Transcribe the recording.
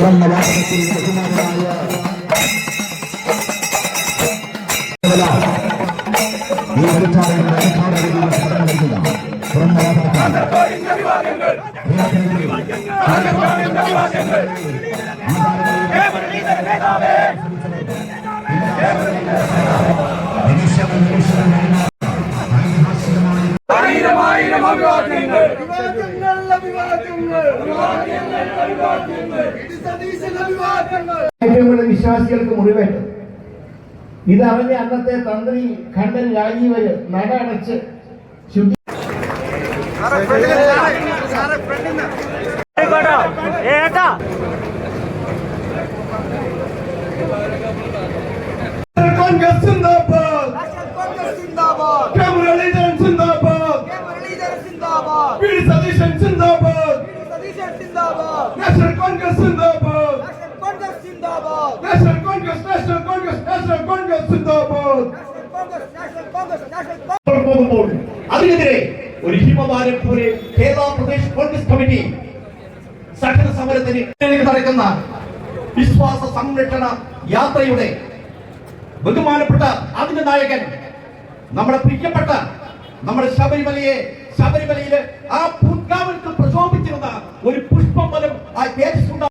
തുറന്ന വാഹനത്തിൽ ബഹുമാനായ ആയിരമായിരം അഭിവാദ്യങ്ങൾ ഏറ്റവും വിശ്വാസികൾക്ക് മുറിവേറ്റത് ഇതറിഞ്ഞ അന്നത്തെ തന്ത്രി ഖണ്ഡൻ രാജീവര് നട അടച്ച് ശുദ്ധി കോൺഗ്രസ് സിന്ദാബാദ്. കോൺഗ്രസ് സിന്ദാബാദ് മുരളീധരൻ സിന്ദാബാദ് കെ മുരളീധരൻ സിന്ദാബാദ് പി ഡി സതീശൻ സിന്ദാബാദ്. നാഷണൽ കോൺഗ്രസ് സിന്ദാബാദ്. നാഷണൽ കോൺഗ്രസ് കോൺഗ്രസ് കോൺഗ്രസ് സിന്ദാബാദ്. പോകുമ്പോൾ അതിനെതിരെ ഒരു ഹിമവാരം പോലെ കേരള പ്രദേശ് കോൺഗ്രസ് കമ്മിറ്റി സഹന സമരത്തിന് നടക്കുന്ന വിശ്വാസ സംരക്ഷണ യാത്രയുടെ ബഹുമാനപ്പെട്ട അതിന്റെ നായകൻ നമ്മുടെ പ്രിയപ്പെട്ട നമ്മുടെ ശബരിമലയെ ശബരിമലയിലെ ആ പൂങ്കാവൽക്ക്